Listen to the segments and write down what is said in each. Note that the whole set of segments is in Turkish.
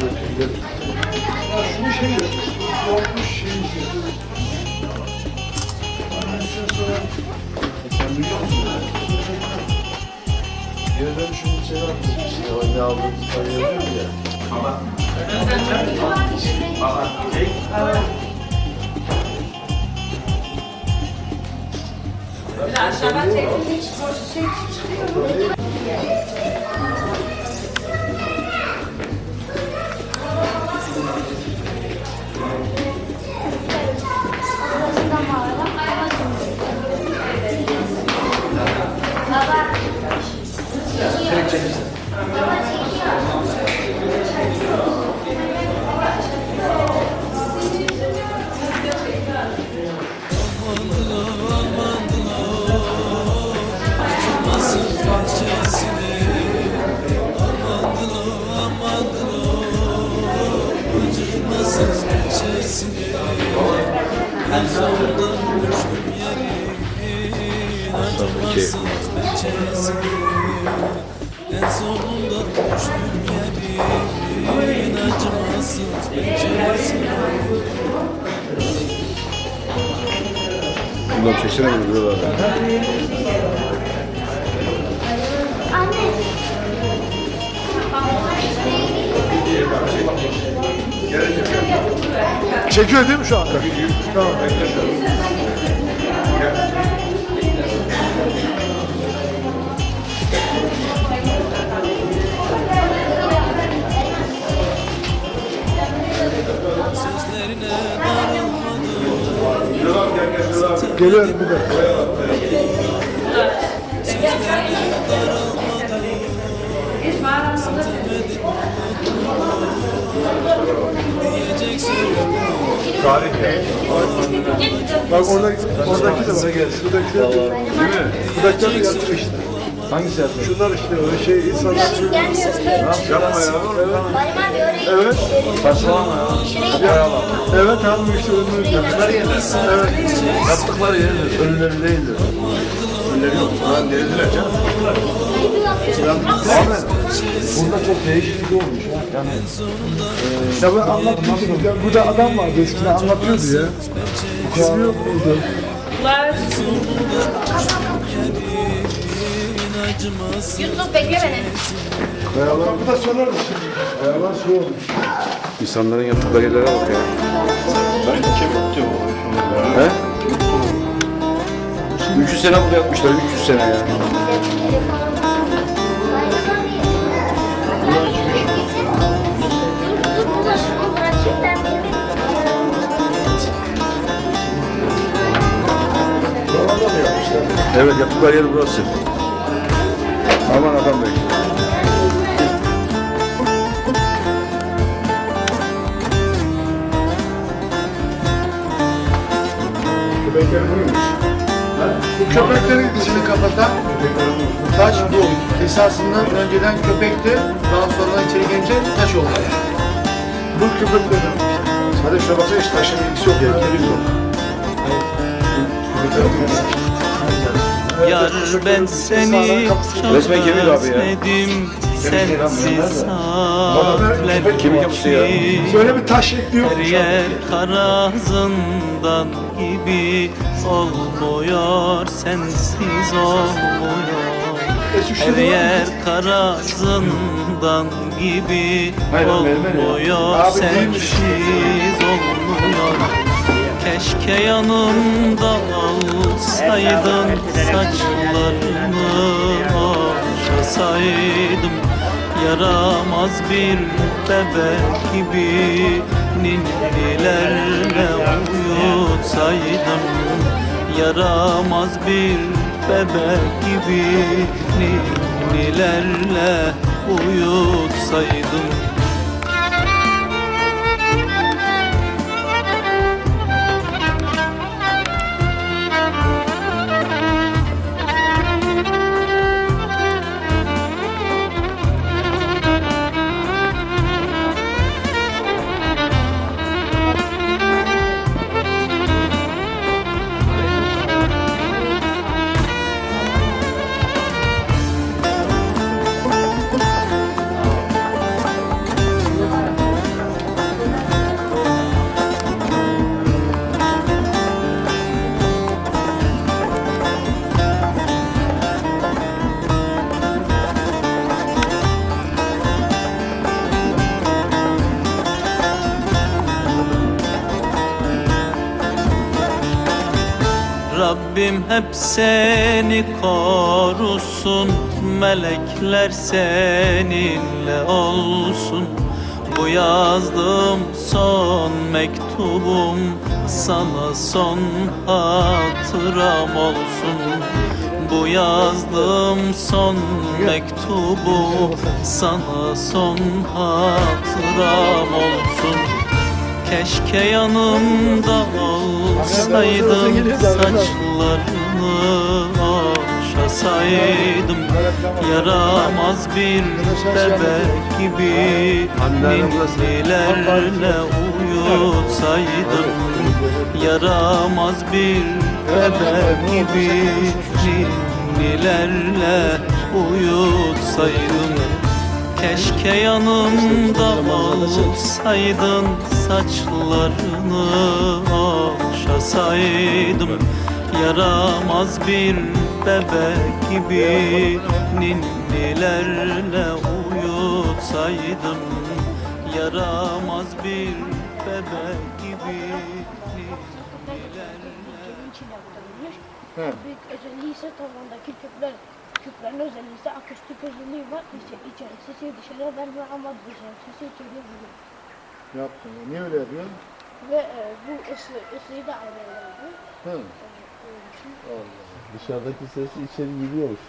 Ya şunu şey. Yokmuş şey. Ben size sorarım. Sen biliyor musun? Geri dönüşümün içeri attık işte. O ne. Aşağıdan çektiğinde hiç boş şey çıkıyor mu? Sonraki. En sonunda düştüm yerin acımasız penceresine Bundan çeksene bunu buralardan. Çekiyor değil mi şu anda? Tamam. Sözlerine darılmadım. Sözlerine darılmadım Diyecek sözüm Bak orada, oradaki de var. Buradaki de, Değil mi? buradaki de yaptı işte. Hangisi yaptın? Şunlar işte öyle şey insanlar. Yapma ya. Evet. Saçmalama ya. Evet abi işte önünü Bunları yerler. Evet. Yaptıkları yerler. Ölüleri değildir. Ölüleri yok. Lan dediler canım. Burada çok değişiklik olmuş ya. Yani Ya ben anlatmıştım. Ya burada adam vardı eskiden anlatıyordu ya. İsmi yok muydu? acımasız Yusuf bekle beni. Kayalar bu da sorarız şimdi. Kayalar şey olmuş. insanların yaptıkları yerlere bak ya. Ben kemik diyorum. He? 300 sene burada yapmışlar, 300 sene ya. Evet, yaptıkları yer burası. Aman adam Köpekleri buymuş. Bu köpeklerin dizini kapatan taş bu. Esasından önceden köpekti. Daha sonra içeri gelince taş oldu. Bu köpeklerin. Hadi şuna baksana hiç taşın ilgisi yok. Heykeli yok. Yar ben seni çok Resmen kemik abi ya. özledim Sensiz geçti. Böyle bir taş şekli yok. Her yer kara zindan gibi olmuyor sensiz olmuyor. Her yer kara zindan gibi olmuyor sensiz olmuyor. Keşke yanımda olsaydın saçlarını okşasaydım Yaramaz bir bebek gibi ninnilerle uyutsaydım. Yaramaz bir bebek gibi ninnilerle uyutsaydım hep seni korusun. Melekler seninle olsun. Bu yazdığım son mektubum. Sana son hatıram olsun. Bu yazdığım son mektubu Sana son hatıram olsun. Keşke yanımda olsaydın Saçlarını okşasaydım Yaramaz bir bebek gibi Ninnilerle uyutsaydım Yaramaz bir bebek gibi Ninnilerle uyutsaydım. Keşke yanımda olsaydın Saçlarını okşasaydım Yaramaz bir bebek gibi Ninnilerle uyutsaydım Yaramaz bir bebek gibi Ninnilerle. Büyük özelliği ise tavandaki küpler. Küplerin özelliği ise akustik özelliği var. İçe, içeri sesi dışarı vermiyor ama dışarı sesi içeriye vuruyor. Yaptın. Niye öyle yapıyorsun? Ve e, bu ısı, ısıyı da ayarlıyor. Hı. Dışarıdaki ses içeri gidiyormuş.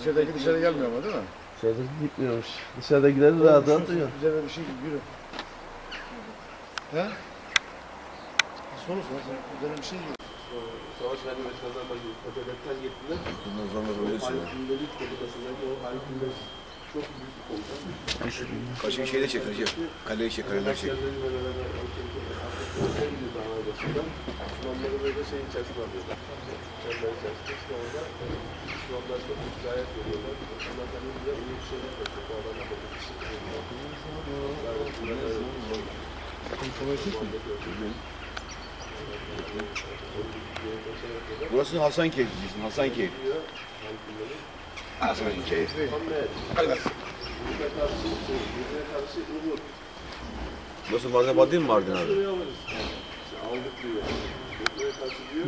İçerideki dışarı gelmiyor ama değil mi? Dışarıdaki gitmiyormuş. Dışarıdakileri rahat rahat duyuyor. Üzerine bir şey yürü. He? Nasıl? Üzerine bir şey yürü. Savaş verdi başkanlar başı ötedetten gittiler. Bundan sonra böyle söylüyor. Halkındelik komutasındaki o halkinde Kaşığı şeyde çek Recep. Kaleyi çek, kaleler çek. Burası Hasankeyf diyeceksin, Hasankeyf. Hasankeyf. Burası Gaziabad değil mi Mardin abi?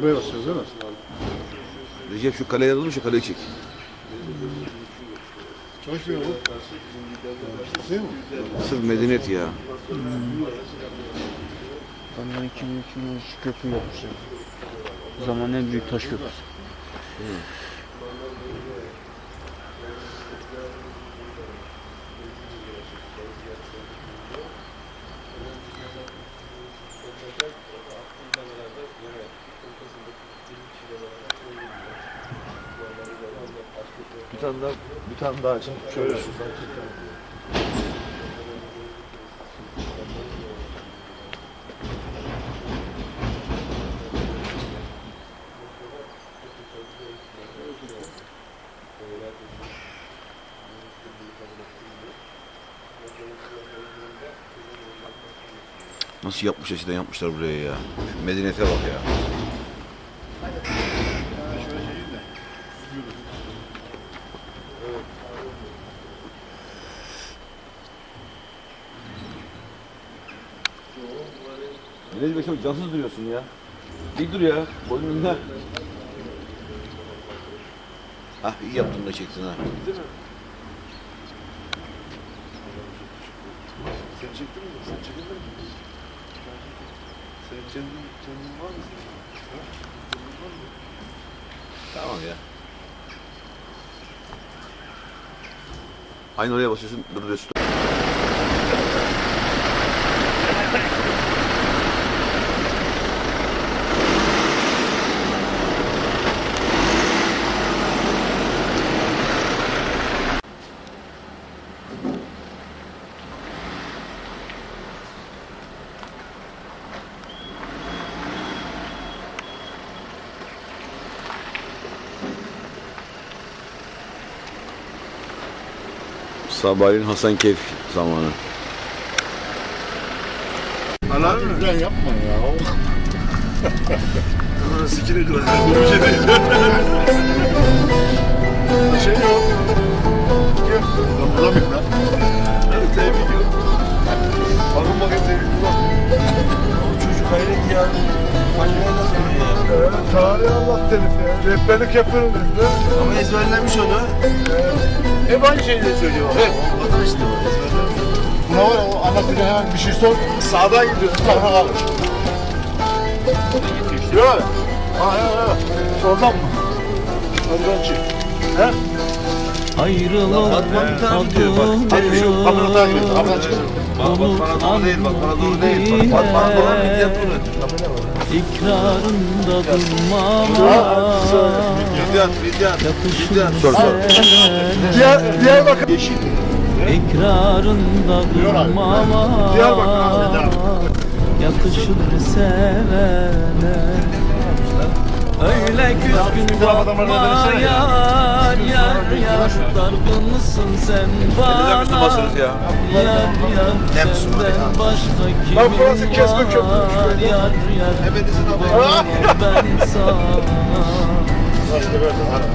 Buraya basıyoruz değil mi? Recep şu kaleyi alalım şu kaleyi çek. Çalışmıyor bu. Değil mi? Sırf medeniyet ya. Adamlar 2003 köprü yapmışlar. O zaman en büyük taş köprüsü. Bir tane daha, bir tane daha açın. Şöyle. Nasıl yapmış eskiden yapmışlar buraya ya. Medeniyete bak ya. Bilal Bey çok cansız duruyorsun ya. Dik dur ya. Boynun önüne. Ah iyi yaptın da çektin ha. Sen çektin mi? Sen çekildin mi? Sen kendin, kendin var mı? Ha? Kendin var mı? Tamam ya. Aynı oraya basıyorsun, duruyorsun. Sabahleyin Hasankeyf zamanı. Alarm mı? Güzel yapma ya. İkili kadar. Bu bir şey değil. şey yok. Yok. Ben bulamıyorum lan. Hadi tebrik yok. Bakın bakayım tebrik. O çocuk hayret ya. Makineye nasıl ya? Tarih anlat herif ya. Rehberlik yapıyorum dedi. Ama ezberlemiş onu. Hep aynı şeyleri söylüyor. Hep. İşte o ezberlemiş. Buna var ya, o anlatınca hemen bir şey sor. Sağdan gidiyor. Tarafa kalır. Yok abi. Ha ya ya. Soldan mı? Ben çık. He? Ayrılık Hadi şu kapını takip et. Kapıdan çıksın. Bak bana doğru değil bak bana doğru değil. Bak bana doğru bir yap bunu. İkrarında durmama Vidyan, vidyan. Yakışır Sor, sor. Diğer. Yeşil. İkrarında durmama abi. Yakışır sevene Öyle küskün bakma yar yar yar Dargınsın sen bana? ya. Yar yar senden başka kimin var. Yar yar ben sana.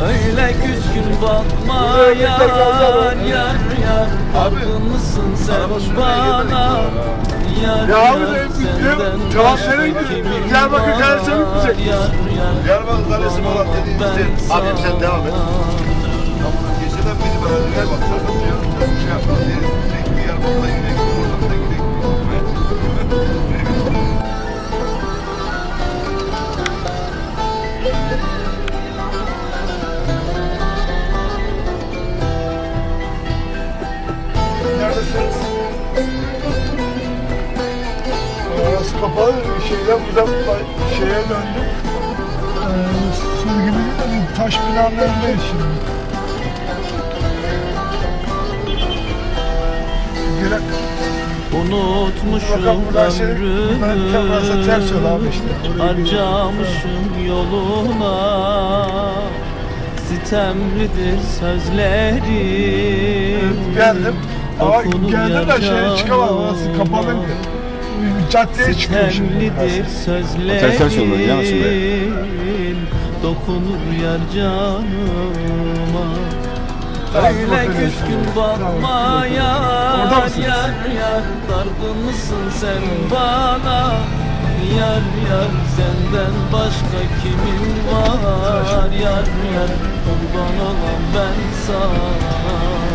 Öyle küskün bakma yar yar yar Dargınsın sen bana Ya abi de biz senden diyor, cevap başka verin mi? kimin Diyarbakır? Kalesi'ne yar Diyarbakır Kalesi Malat dediğinizde. Abim sen devam et. Geceden beni bana gel bak. Sakın diyor. Şey yapma. Tek bir yer burada kapalı. Şeyden buradan şeye döndüm. Ee, sur gibi değil de bu taş binanın önündeyiz şimdi. Gene Unutmuşum şey, ömrümü işte. Harcamışım yoluna Sitemlidir sözlerim Geldim. Ama geldim de şeye çıkamadım. Orası kapalıydı. Caddeye çıkıyor şimdi. Sitemlidir Ters ters yollara gidemezsin sözlerin Dokunur yar canıma. Öyle küskün bakma yar? Yar yar dargınsın sen bana? Yar yar senden başka kimin var? Yar yar kurban olan ben sana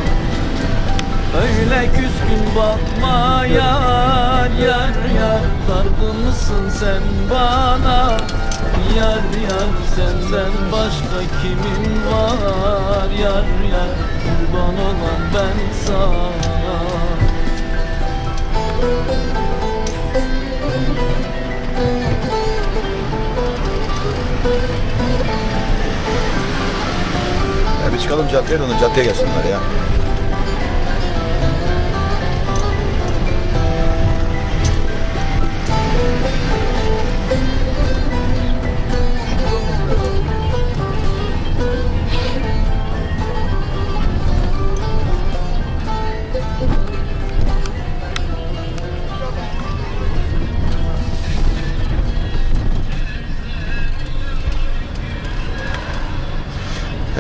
Öyle küskün bakma yar yar yar. Dargınsın sen bana? Yar yar senden başka kimin var? Yar yar kurban olan ben sana. Ya bir çıkalım caddeye de caddeye gelsinler ya.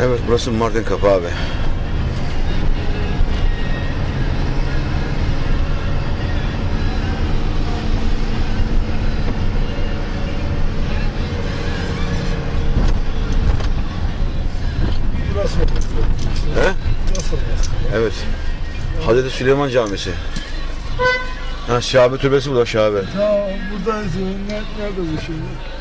Evet burası Mardin Kapı abi. He? Evet. Hazreti Süleyman Camisi. Ha Şahabe Türbesi burada Şahabe. Tamam buradayız. Ne, nerede bu şimdi?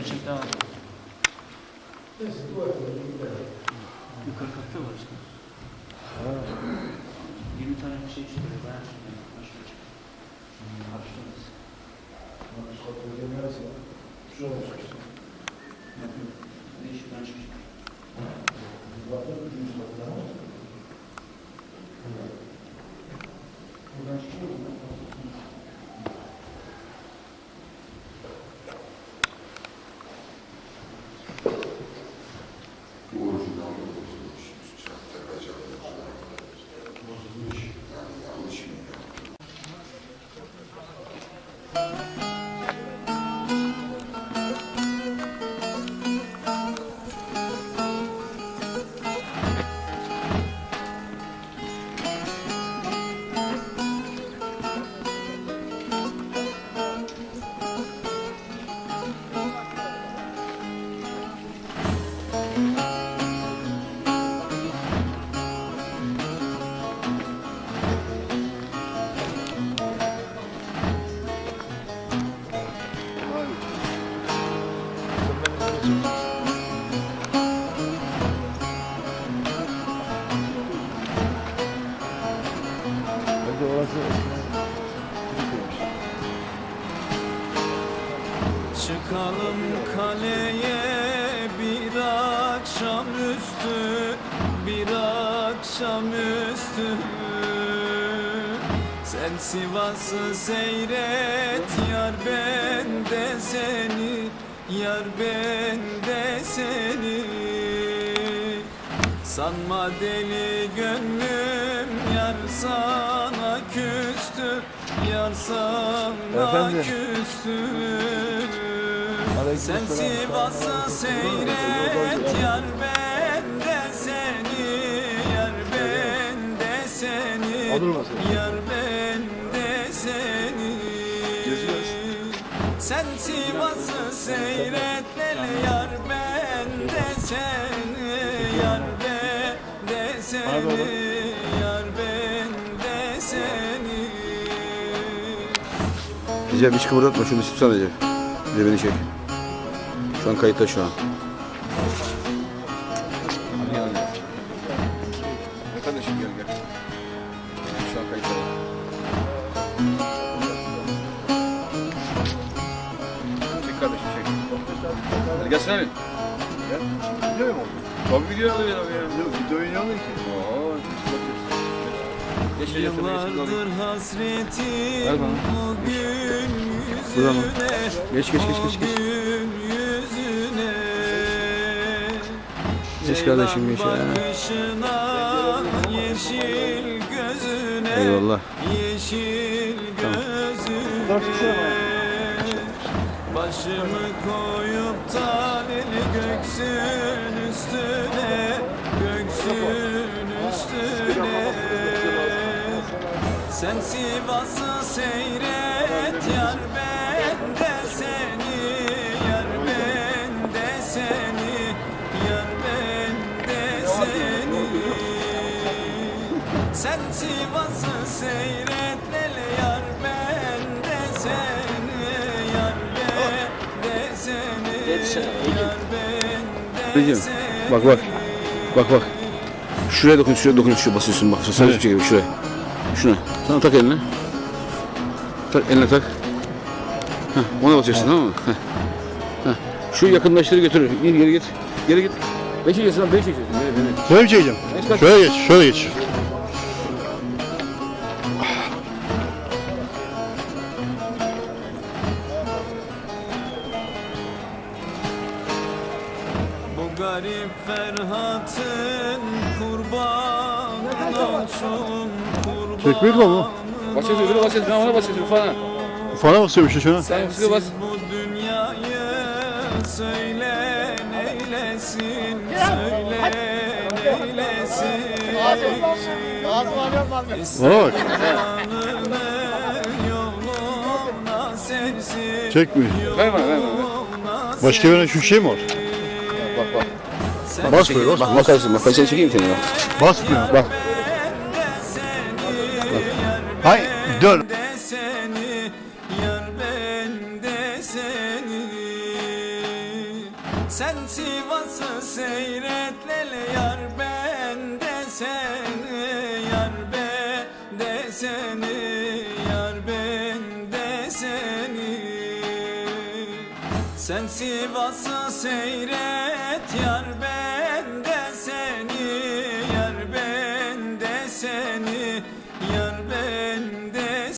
Bir çek daha. Yukarı katta var işte. 20 tane şey çıkıyor. Bayağı çıkıyor. Başka çıkıyor. Karşılarız. Şurada. Buradan çıkacak. Buradan akşamüstü Bir akşamüstü. Sen Sivas'ı seyret Yar ben de seni Yar ben de seni. Sanma deli gönlüm Yar sana küstü Yar sana Efendim? küstü Sen Sivas'ı seyret Yar ben de seni Yar ben de seni Yar ben de seni Sen Sivas'ı seyret Lele yar ben de seni Yar ben de seni Recep hiç kıvırdatma şunu tutsana Recep. Bir de beni çek. Şu an kayıtta şu an. Hadi gel gel. Gel kardeşim gel gel. Şu an kayıtta. Çek kardeşim çek. Hadi gelsene Ali. Video mu? Tabii video alıyor abi. Videoyu ne alıyor ki? Oo. Yıllardır hasretim bugün yüzüne Geç, geç, geç, geç, geç. Geç kardeşim, ya. Bakışına Yeşil gözüne Eyvallah. Yeşil gözüne Başımı koyup talili göksün üstüne Göksün üstüne Sen Sivas'ı seyret seni bak bak. Bak bak. Şuraya dokun, şuraya dokun, şuraya basıyorsun bak. Sen evet. gibi şuraya. Şuna. Sana tak eline. Tak eline tak. Heh, ona basacaksın tamam mı? Heh. Heh. Şu yakınlaştırı götür. Geri geri git. Geri git. Beş çekeceksin lan, beş çekeceksin. Şöyle mi çekeceğim? Kaç. Şöyle geç, şöyle geç. Garip Ferhat'ın kurbanı olsun kurbanı Çekmek mi bu? Basıyorsun, öbürü basıyorsun. Ben ona basıyorsun falan. Fana basıyorum işte şuna. Sen şuraya bas. Bu dünyayı söyle neylesin söyle neylesin Bana bak. Yoluna sersin Çekmiyor. Ver bana, ver bana. yoluna Başka bir şu şey mi var? Bak bak. Sersin. Bas böyle bas. Bak bakarsın bak ben seni çekeyim seni bak. Basmıyor. Bak. Hay dön. de seni yar ben de seni Sen Sivas'ı seyret lele yar ben de seni yar ben de seni yar ben de seni Sen Sivas'ı seyret